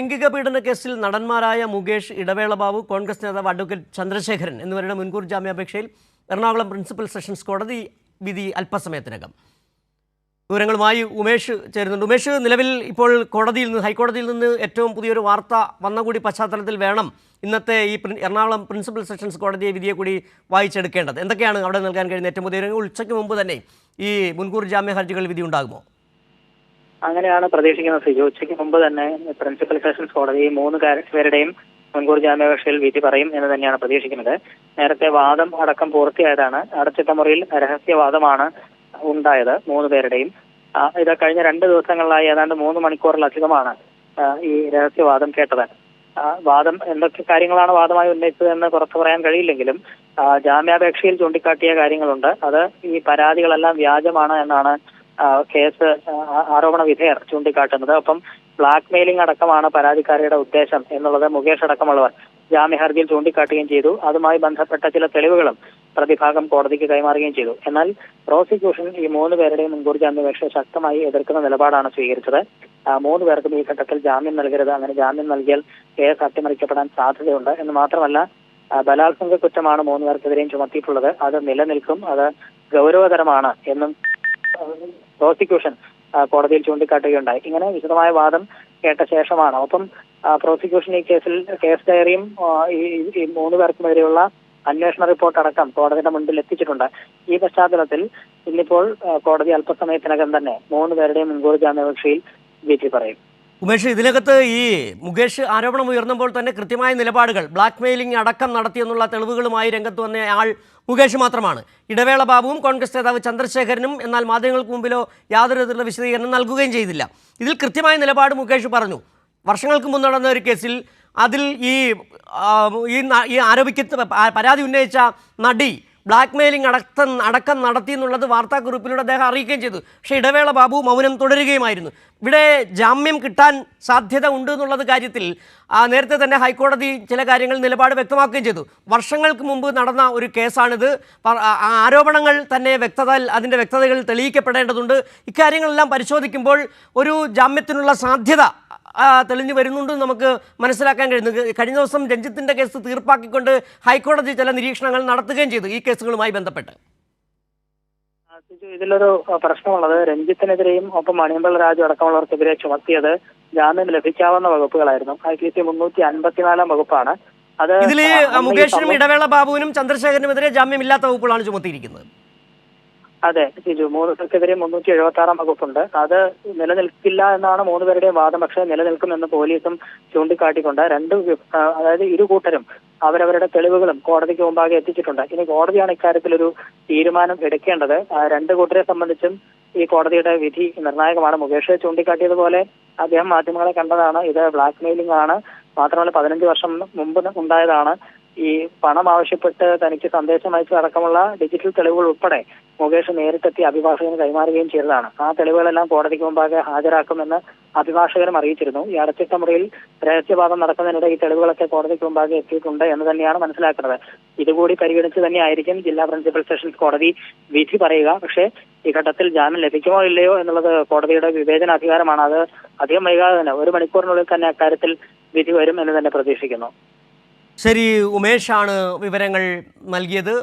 ലൈംഗിക പീഡന കേസിൽ നടന്മാരായ മുകേഷ് ഇടവേള ബാബു കോൺഗ്രസ് നേതാവ് അഡ്വക്കേറ്റ് ചന്ദ്രശേഖരൻ എന്നിവരുടെ മുൻകൂർ ജാമ്യാപേക്ഷയിൽ എറണാകുളം പ്രിൻസിപ്പൽ സെഷൻസ് കോടതി വിധി അല്പസമയത്തിനകം. വിവരങ്ങളുമായി ഉമേഷ് ചേരുന്നുണ്ട്. ഉമേഷ് നിലവിൽ ഇപ്പോൾ കോടതിയിൽ നിന്ന് ഹൈക്കോടതിയിൽ നിന്ന് ഏറ്റവും പുതിയൊരു വാർത്ത വന്ന കൂടി പശ്ചാത്തലത്തിൽ വേണം ഇന്നത്തെ ഈ എറണാകുളം പ്രിൻസിപ്പൽ സെഷൻസ് കോടതിയെ വിധിയെ കൂടി വായിച്ചെടുക്കേണ്ടത്. എന്തൊക്കെയാണ് അവിടെ നൽകാൻ കഴിയുന്ന ഏറ്റവും പുതിയ ഉച്ചയ്ക്ക് മുമ്പ് തന്നെ ഈ മുൻകൂർ ജാമ്യ ഹർജികൾ വിധി ഉണ്ടാകുമോ അങ്ങനെയാണ് പ്രതീക്ഷിക്കുന്നത്. സിജു ഉച്ചയ്ക്ക് മുമ്പ് തന്നെ പ്രിൻസിപ്പൽ സെഷൻസ് കോടതി മൂന്ന് പേരുടെയും മുൻകൂർ ജാമ്യാപേക്ഷയിൽ വിധി പറയും എന്ന് തന്നെയാണ് പ്രതീക്ഷിക്കുന്നത്. നേരത്തെ വാദം അടക്കം പൂർത്തിയായതാണ്. അടച്ചിട്ട മുറിയിൽ രഹസ്യവാദമാണ് ഉണ്ടായത് മൂന്ന് പേരുടെയും. ഇത് കഴിഞ്ഞ രണ്ട് ദിവസങ്ങളിലായി ഏതാണ്ട് മൂന്ന് മണിക്കൂറിലധികമാണ് ഈ രഹസ്യവാദം കേട്ടത്. വാദം എന്തൊക്കെ കാര്യങ്ങളാണ് വാദമായി ഉന്നയിച്ചതെന്ന് പുറത്തു പറയാൻ കഴിയില്ലെങ്കിലും ജാമ്യാപേക്ഷയിൽ ചൂണ്ടിക്കാട്ടിയ കാര്യങ്ങളുണ്ട്. അത് ഈ പരാതികളെല്ലാം വ്യാജമാണ് എന്നാണ് കേസ് ആരോപണ വിധേയർ ചൂണ്ടിക്കാട്ടുന്നത്. അപ്പം ബ്ലാക്ക് മെയിലിംഗ് അടക്കമാണ് പരാതിക്കാരിയുടെ ഉദ്ദേശം എന്നുള്ളത് മുകേഷ് അടക്കമുള്ളവർ ജാമ്യഹർജിയിൽ ചൂണ്ടിക്കാട്ടുകയും ചെയ്തു. അതുമായി ബന്ധപ്പെട്ട ചില തെളിവുകളും പ്രതിഭാഗം കോടതിക്ക് കൈമാറുകയും ചെയ്തു. എന്നാൽ പ്രോസിക്യൂഷൻ ഈ മൂന്ന് പേരുടെയും മുൻകൂർ ജാമ്യാപേക്ഷ ശക്തമായി എതിർക്കുന്ന നിലപാടാണ് സ്വീകരിച്ചത്. മൂന്ന് പേർക്കും ഈ ഘട്ടത്തിൽ ജാമ്യം നൽകരുത്. അങ്ങനെ ജാമ്യം നൽകിയാൽ കേസ് അട്ടിമറിക്കപ്പെടാൻ സാധ്യതയുണ്ട് എന്ന് മാത്രമല്ല ബലാത്സംഗ കുറ്റമാണ് മൂന്ന് പേർക്കെതിരെയും ചുമത്തിയിട്ടുള്ളത്. അത് നിലനിൽക്കും. അത് ഗൗരവതരമാണ് എന്നും പ്രോസിക്യൂഷൻ കോടതിയിൽ ചൂണ്ടിക്കാട്ടുകയുണ്ടായി. ഇങ്ങനെ വിശദമായ വാദം കേട്ട ശേഷമാണ്. ഒപ്പം പ്രോസിക്യൂഷൻ ഈ കേസിൽ കേസ് ഡയറിയും ഈ മൂന്ന് പേർക്കുമെതിരെയുള്ള അന്വേഷണ റിപ്പോർട്ട് അടക്കം കോടതിയുടെ മുൻപിൽ എത്തിച്ചിട്ടുണ്ട്. ഈ പശ്ചാത്തലത്തിൽ ഇന്നിപ്പോൾ കോടതി അല്പസമയത്തിനകം തന്നെ മൂന്ന് പേരുടെയും മുൻകൂർ ജാമ്യാപേക്ഷയിൽ വിധി പറയും. ഉമേഷ് ഇതിനകത്ത് ഈ മുകേഷ് ആരോപണം ഉയർന്നപ്പോൾ തന്നെ കൃത്യമായ നിലപാടുകൾ ബ്ലാക്ക് മെയിലിംഗ് അടക്കം നടത്തിയെന്നുള്ള തെളിവുകളുമായി രംഗത്ത് വന്ന ആൾ മുകേഷ് മാത്രമാണ്. ഇടവേള ബാബുവും കോൺഗ്രസ് നേതാവ് ചന്ദ്രശേഖരനും എന്നാൽ മാധ്യമങ്ങൾക്ക് മുമ്പിലോ യാതൊരു തരത്തിലുള്ള വിശദീകരണം നൽകുകയും ചെയ്തില്ല. ഇതിൽ കൃത്യമായ നിലപാട് മുകേഷ് പറഞ്ഞു. വർഷങ്ങൾക്ക് മുമ്പ് നടന്ന ഒരു കേസിൽ അതിൽ ഈ ഈ പ- പരാതി ഉന്നയിച്ച നടി ബ്ലാക്ക് മെയിലിംഗ് അടക്കം അടക്കം നടത്തി എന്നുള്ളത് വാർത്താക്കുറിപ്പിലൂടെ അദ്ദേഹം അറിയിക്കുകയും ചെയ്തു. പക്ഷേ ഇടവേള ബാബു മൗനം തുടരുകയുമായിരുന്നു. ഇവിടെ ജാമ്യം കിട്ടാൻ സാധ്യത ഉണ്ട് എന്നുള്ളത് കാര്യത്തിൽ നേരത്തെ തന്നെ ഹൈക്കോടതി ചില കാര്യങ്ങൾ നിലപാട് വ്യക്തമാക്കുകയും ചെയ്തു. വർഷങ്ങൾക്ക് മുമ്പ് നടന്ന ഒരു കേസാണിത്. ആരോപണങ്ങൾ തന്നെ വ്യക്തത അതിന്റെ വ്യക്തതകൾ തെളിയിക്കപ്പെടേണ്ടതുണ്ട്. ഇക്കാര്യങ്ങളെല്ലാം പരിശോധിക്കുമ്പോൾ ഒരു ജാമ്യത്തിനുള്ള സാധ്യത തെളിഞ്ഞു വരുന്നുണ്ട് നമുക്ക് മനസ്സിലാക്കാൻ കഴിയുന്നു. കഴിഞ്ഞ ദിവസം രഞ്ജിത്തിന്റെ കേസ് തീർപ്പാക്കിക്കൊണ്ട് ഹൈക്കോടതി ചില നിരീക്ഷണങ്ങൾ നടത്തുകയും ചെയ്തു. ഈ കേസുകളുമായി ബന്ധപ്പെട്ട്. ഇതിലൊരു പ്രശ്നമുള്ളത് രഞ്ജിത്തിനെതിരെയും ഒപ്പം മണിയമ്പൽ രാജു അടക്കമുള്ളവർക്കെതിരെ ചുമത്തിയത് ജാമ്യം ലഭിക്കാവുന്ന വകുപ്പുകളായിരുന്നു. ഐ പി സി മുന്നൂറ്റി അൻപത്തിനാലാം വകുപ്പാണ്. അത് ഇതിൽ മുകേഷിനും ഇടവേള ബാബുവിനും ചന്ദ്രശേഖരനുമെതിരെ ജാമ്യമില്ലാത്ത വകുപ്പുകളാണ് ചുമത്തിയിരിക്കുന്നത്. അതെ സിജു മൂന്ന് പേർക്കെതിരെ മുന്നൂറ്റി എഴുപത്തി ആറാം വകുപ്പുണ്ട്. അത് നിലനിൽക്കില്ല എന്നാണ് മൂന്ന് പേരുടെയും വാദം. പക്ഷേ നിലനിൽക്കുമെന്ന് പോലീസും ചൂണ്ടിക്കാട്ടിക്കൊണ്ട് രണ്ട് അതായത് ഇരു കൂട്ടരും അവരവരുടെ തെളിവുകളും കോടതിക്ക് മുമ്പാകെ എത്തിച്ചിട്ടുണ്ട്. ഇനി കോടതിയാണ് ഇക്കാര്യത്തിൽ ഒരു തീരുമാനം എടുക്കേണ്ടത്. രണ്ട് കൂട്ടരെ സംബന്ധിച്ചും ഈ കോടതിയുടെ വിധി നിർണായകമാണ്. മുകേഷ് ചൂണ്ടിക്കാട്ടിയതുപോലെ അദ്ദേഹം മാധ്യമങ്ങളെ കണ്ടതാണ്. ഇത് ബ്ലാക്ക് മെയിലിംഗ് ആണ്. മാത്രമല്ല പതിനഞ്ച് വർഷം മുമ്പ് ഉണ്ടായതാണ്. ഈ പണം ആവശ്യപ്പെട്ട് തനിക്ക് സന്ദേശം അയച്ചതടക്കമുള്ള ഡിജിറ്റൽ തെളിവുകൾ ഉൾപ്പെടെ മുകേഷ് നേരിട്ടെത്തി അഭിഭാഷകന് കൈമാറുകയും ചെയ്തതാണ്. ആ തെളിവുകളെല്ലാം കോടതിക്ക് മുമ്പാകെ ഹാജരാക്കുമെന്ന് അഭിഭാഷകരും അറിയിച്ചിരുന്നു. ഈ അടച്ചിട്ട മുറിയിൽ രഹസ്യവാദം നടക്കുന്നതിനിടെ ഈ തെളിവുകളൊക്കെ കോടതിക്ക് മുമ്പാകെ എത്തിയിട്ടുണ്ട് എന്ന് തന്നെയാണ് മനസ്സിലാക്കുന്നത്. ഇതുകൂടി പരിഗണിച്ച് തന്നെയായിരിക്കും ജില്ലാ പ്രിൻസിപ്പൽ സെഷൻസ് കോടതി വിധി പറയുക. പക്ഷേ ഈ ഘട്ടത്തിൽ ജാമ്യം ലഭിക്കുമോ ഇല്ലയോ എന്നുള്ളത് കോടതിയുടെ വിവേചനാധികാരമാണ്. അത് അധികം വൈകാതെ തന്നെ ഒരു മണിക്കൂറിനുള്ളിൽ തന്നെ അക്കാര്യത്തിൽ വിധി വരും എന്ന് തന്നെ പ്രതീക്ഷിക്കുന്നു. ശരി ഉമേഷാണ് വിവരങ്ങൾ നൽകിയത്.